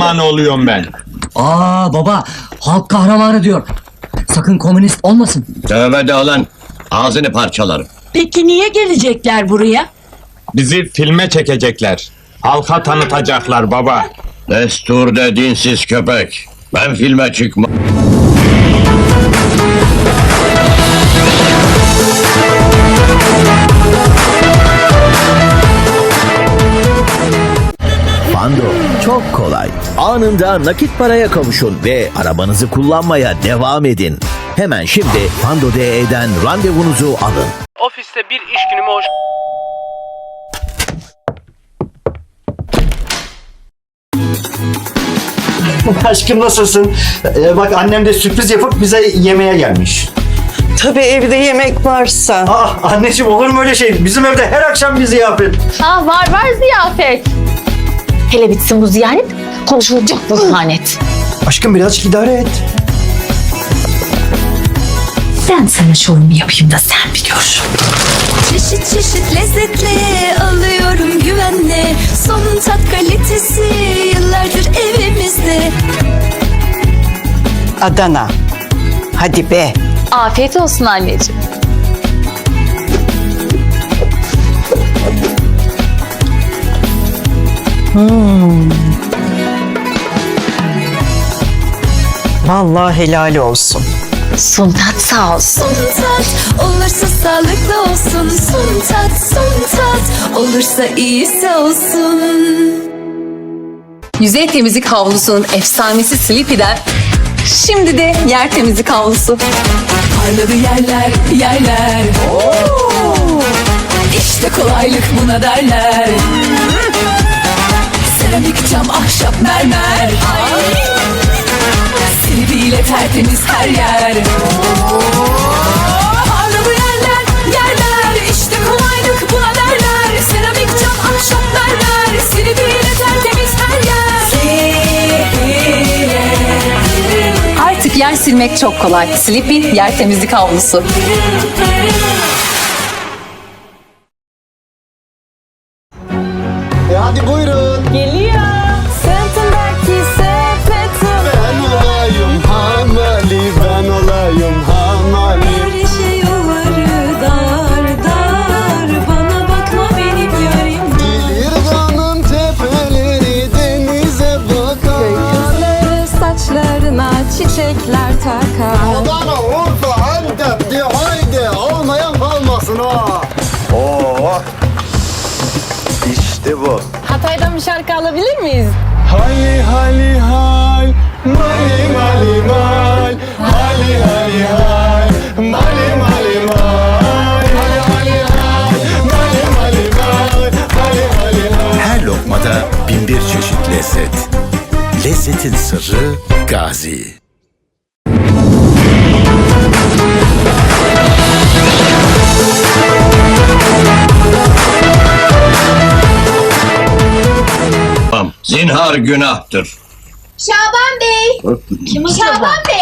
kahramanı oluyorum ben. Aa baba halk kahramanı diyor. Sakın komünist olmasın. Tövbe de lan. Ağzını parçalarım. Peki niye gelecekler buraya? Bizi filme çekecekler. Halka tanıtacaklar baba. Destur de dinsiz köpek. Ben filme çıkma. Fando çok kolay. Anında nakit paraya kavuşun ve arabanızı kullanmaya devam edin. Hemen şimdi Fando DE'den randevunuzu alın. Ofiste bir iş günüme hoş Aşkım nasılsın? Ee, bak annem de sürpriz yapıp bize yemeğe gelmiş. Tabii evde yemek varsa. Ah anneciğim olur mu öyle şey? Bizim evde her akşam bir ziyafet. Ah var var ziyafet. Hele bitsin bu ziyaret, konuşulacak bu ziyaret. Aşkım birazcık idare et. Ben sana şovumu yapayım da sen bir gör. Çeşit çeşit lezzetle alıyorum güvenle Son tat kalitesi yıllardır evimizde Adana. Hadi be. Afiyet olsun anneciğim. Vallahi helali olsun. Suntat sağ olsun. Son tat olursa sağlıklı olsun Son tat son tat olursa iyisi olsun Yüzey temizlik havlusunun efsanesi Sleepy'den şimdi de yer temizlik havlusu. Parladı yerler yerler İşte kolaylık buna derler Seramik cam ahşap mermer Silviyle tertemiz her yer Parladı yerler yerler İşte kolaylık buna derler Seramik cam ahşap mermer Silviyle tertemiz her yer Artık yer silmek çok kolay. Sleepy yer temizlik havlusu. E hadi buyurun. Geliyor. Sırtındaki sepetim. Ben olayım hamali, ben olayım hamali. Her şey ovarı dar dar Bana bakma benim yarim Gelir dağın tepeleri denize bakar. Kızları saçlarına çiçekler takar Adana, Urfa, Antep de haydi olmayan kalmasın ha. Oo. İşte bu. Hatay'dan bir şarkı alabilir miyiz? Hali hali hal, mali mali mal, hali hali hal, mali mali mal, hali hali hal, mali mali mal, hali hali hal. Her lokmada bin bir çeşit lezzet. Lezzetin sırrı Gazi. Zinhar günahtır. Şaban Bey. Şaban? Bey